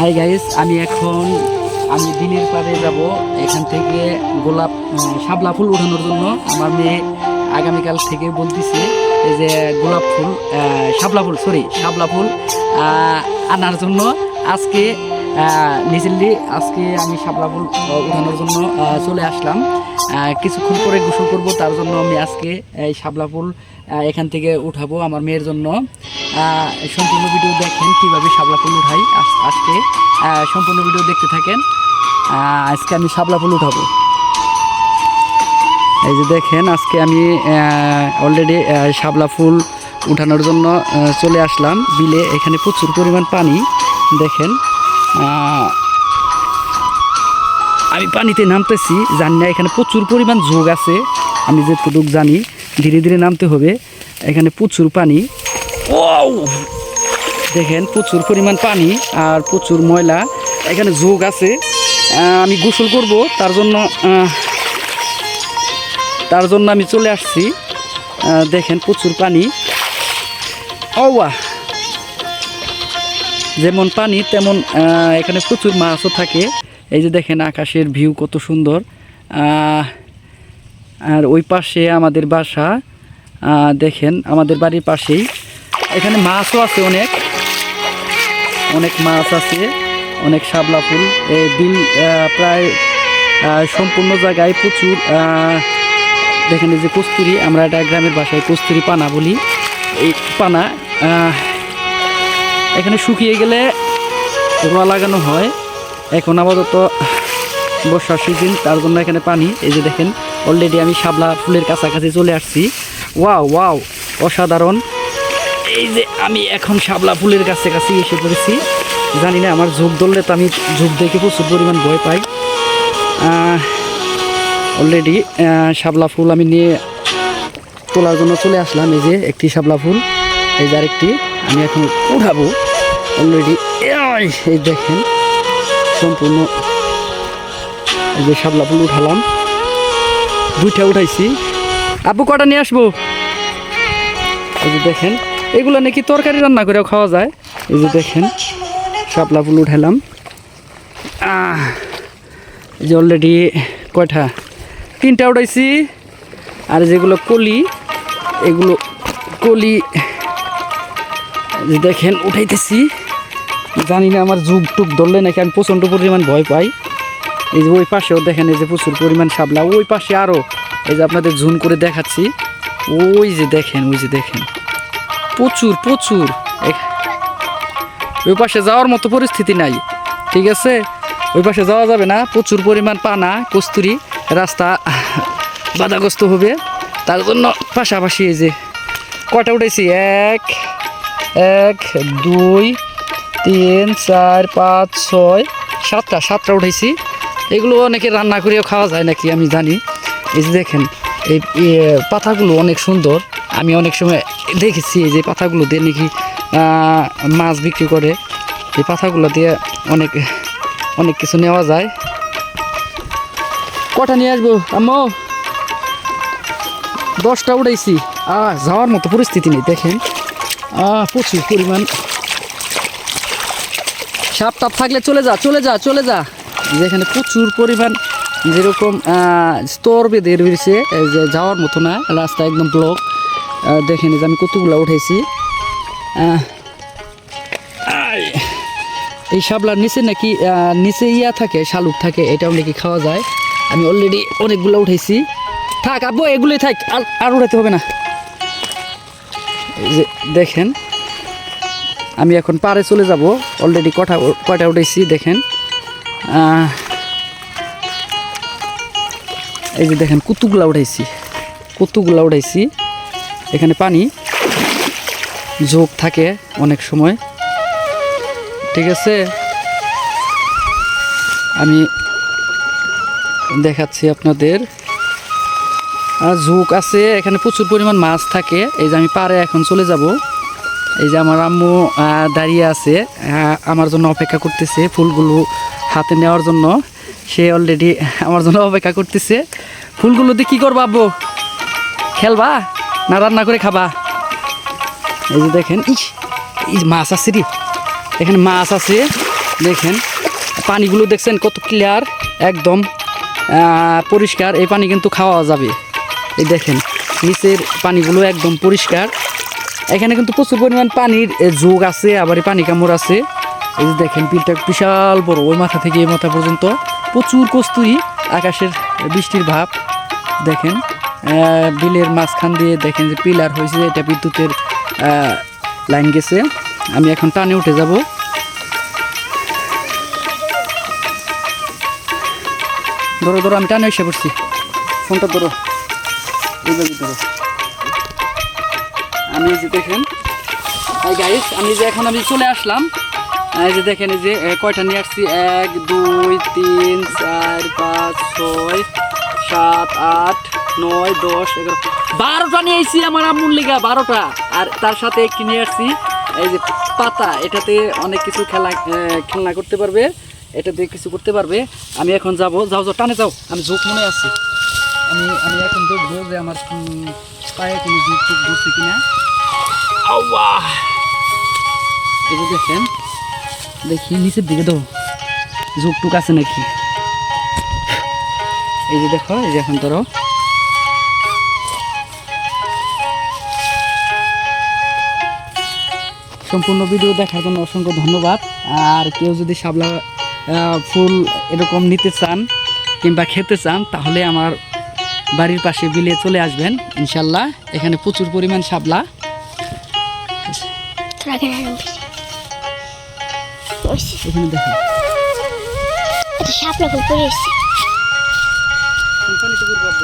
Hi guys আমি এখন আমি দিনের পাড়ে যাব। এখান থেকে গোলাপ শাপলা ফুল ওঠানোর জন্য। আমার মেয়ে আগামীকাল থেকে বলতেছে যে গোলাপ ফুল শাপলা ফুল সরি শাপলা ফুল আনার জন্য। আজকে নিজিলি আজকে আমি শাপলা ফুল আহ, ওঠানোর জন্য চলে আসলাম। কিছুক্ষণ পরে গোসল করব তার জন্য আমি আজকে এই শাপলা ফুল এখান থেকে উঠাবো আমার মেয়ের জন্য। সম্পূর্ণ ভিডিও দেখেন কীভাবে শাপলা ফুল উঠাই আজ- আজকে। সম্পূর্ণ ভিডিও দেখতে থাকেন। আজকে আমি শাপলা ফুল উঠাবো। এই যে দেখেন, আজকে আমি অলরেডি শাপলা ফুল উঠানোর জন্য চলে আসলাম। বিলে এখানে প্রচুর পরিমাণ পানি। দেখেন আমি পানিতে নামতেছি, জানি না, এখানে প্রচুর পরিমাণ যোগ আছে। আমি যেটুকু জানি ধীরে ধীরে নামতে হবে। এখানে প্রচুর পানি। দেখেন প্রচুর পরিমাণ পানি আর প্রচুর ময়লা। এখানে যোগ আছে। আমি গোসল করব তার জন্য তার জন্য আমি চলে আসছি। দেখেন প্রচুর পানি। ওয়া যেমন পানি তেমন এখানে প্রচুর মাছও থাকে। এই যে দেখেন আকাশের ভিউ কত সুন্দর। আর ওই পাশে আমাদের বাসা দেখেন, আমাদের বাড়ির পাশেই। এখানে মাছও আছে অনেক। অনেক মাছ আছে, অনেক শাপলা ফুল। এই বিল প্রায় সম্পূর্ণ জায়গায় প্রচুর দেখেন যে কস্তুরি, আমরা এটা গ্রামের বাসায় কস্তুরি পানা বলি। এই পানা এখানে শুকিয়ে গেলে রোয়া লাগানো হয়। এখন আপাতত বর্ষার সিজন তার জন্য এখানে পানি, এই যে দেখেন অলরেডি আমি শাপলা ফুলের কাছাকাছি চলে আসছি। ওয়াও ওয়াও অসাধারণ। এই যে আমি এখন শাপলা ফুলের কাছে কাছে এসে পড়েছি। জানি না, আমার ঝোপ ধরলে তো আমি ঝোপ দেখে প্রচুর পরিমাণ ভয় পাই। অলরেডি শাপলা ফুল আমি নিয়ে তোলার জন্য চলে আসলাম। এই যে একটি শাপলা ফুল, এই যে আরেকটি। আমি এখন উঠাবো। অলরেডি এই দেখেন, সম্পূর্ণ এই যে শাপলা ফুল উঠালাম। দুইটা উঠাইছি। আপু কটা নিয়ে আসব? এই যে দেখেন এগুলো নাকি তরকারি রান্না করেও খাওয়া যায়। এই যে দেখেন শাপলা ফুল উঠালাম আহ, এই যে অলরেডি কয়টা? তিনটা উঠাইছি। আর যেগুলো কলি এগুলো কলি দেখেন উঠাইতেছি। জানি না আমার যুগ টুক ধরলে নাকি আমি প্রচণ্ড পরিমাণ ভয় পাই। এই যে ওই পাশেও দেখেন এই যে প্রচুর পরিমাণ শাপলা, ওই পাশে আরও এই যে আপনাদের জুম করে দেখাচ্ছি। ওই যে দেখেন, ওই যে দেখেন। প্রচুর প্রচুর। ওই পাশে যাওয়ার মতো পরিস্থিতি নাই, ঠিক আছে? ওই পাশে যাওয়া যাবে না, প্রচুর পরিমাণ পানা, কস্তুরি, রাস্তা বাধাগ্রস্ত হবে। তার জন্য পাশাপাশি এই যে কটা উঠেছি এক এক, দুই, তিন, চার, পাঁচ, ছয়, সাতটা সাতটা উঠেছি এগুলো অনেকে রান্না করেও খাওয়া যায় নাকি, আমি জানি। এই যে দেখেন, এই পাতাগুলো অনেক সুন্দর। আমি অনেক সময় দেখেছি এই যে পাতাগুলো দিয়ে নাকি মাছ বিক্রি করে। এই পাতাগুলো দিয়ে অনেক অনেক কিছু নেওয়া যায়। কটা নিয়ে আসব? আম্মু? দশটা উড়াইছি আহ যাওয়ার মতো পরিস্থিতি নেই, দেখেন। প্রচুর পরিমাণ। সাপ টাপ থাকলে চলে যা চলে যা চলে যা। যেখানে প্রচুর পরিমাণ যেরকম স্তর বেঁধে রয়েছে যে যাওয়ার মতো না, রাস্তা একদম ব্লক দেখেন যে আমি কতগুলো উঠেছি এই শাপলার নিচে নাকি নিচে ইয়া থাকে, শালুক থাকে, এটাও নাকি খাওয়া যায়। আমি অলরেডি অনেকগুলো উঠেছি থাক আব্বু, এগুলোই থাক, আর আর উঠাতে হবে না। যে দেখেন, আমি এখন পারে চলে যাব। অলরেডি কটা কয়টা উঠেছি দেখেন। এই যে দেখেন, কুতুগুলা উঠাইছি কুতুগুলা উঠাইছি এখানে পানি ঝোঁক থাকে অনেক সময়। ঠিক আছে? আমি দেখাচ্ছি আপনাদের। ঝোঁক আছে, এখানে প্রচুর পরিমাণ মাছ থাকে। এই যে আমি পারে এখন চলে যাব। এই যে আমার আম্মু দাঁড়িয়ে আছে। আমার জন্য অপেক্ষা করতেছে ফুলগুলো হাতে নেওয়ার জন্য, সে অলরেডি আমার জন্য অপেক্ষা করতেছে। ফুলগুলো দিয়ে কী করবা আব্বু? খেলবা না রান্না করে খাবা? এই যে দেখেন, ইস যে মাছ আছে রে। এখানে মাছ আছে, দেখেন। পানিগুলো দেখছেন কত ক্লিয়ার একদম পরিষ্কার। এই পানি কিন্তু খাওয়া যাবে। এই দেখেন, নিচের পানিগুলো একদম পরিষ্কার। এখানে কিন্তু প্রচুর পরিমাণ পানির যোগ আছে, আবার পানি কামড় আছে। এই যে দেখেন, বিলটা বিশাল বড়, ওই মাথা থেকে এই মাথা পর্যন্ত প্রচুর কস্তুরি, আকাশের বৃষ্টির ভাব। দেখেন বিলের মাঝখান দিয়ে দেখেন যে পিলার হয়েছে, এটা বিদ্যুতের লাইন গেছে। আমি এখন টানে উঠে যাব। ধরো ধরো, আমি টানে এসে পড়ছি। ফোনটা ধরো। ধরো। আমি যে দেখেন গাইস আমি যে এখন আমি চলে আসলাম এই যে দেখেন এই যে কয়টা নিয়ে আসছি? এক দুই তিন চার পাঁচ ছয় সাত আট নয় দশ এগারো। বারোটা নিয়ে এসেছি আমার আম্মুর লিগা বারোটা। আর তার সাথে একটি নিয়ে আসছি এই যে পাতা। এটাতে অনেক কিছু খেলা খেলনা করতে পারবে এটাতে কিছু করতে পারবে। আমি এখন যাব। যাও যাও টানে যাও। আমি ঝোঁক মনে আছি। আমি আমি এখন দেখব যে আমার পায়ে কোনো ঝোঁক টুক ধরছে কিনা। এই যে দেখেন দেখি নিচের দিকে দাও। ঝোঁক টুক আছে নাকি? এই যে দেখো এই যে এখন ধরো। সম্পূর্ণ ভিডিও দেখার জন্য অসংখ্য ধন্যবাদ। আর কেউ যদি আহ, ফুল এরকম নিতে চান কিংবা খেতে চান তাহলে আমার বাড়ির পাশে বিলে চলে আসবেন ইনশাল্লাহ। এখানে প্রচুর পরিমাণ শাপলা। ওইসি এখানে দেখো এটা সাপলা ফুল পরে এসছে। কোম্পানিতে করব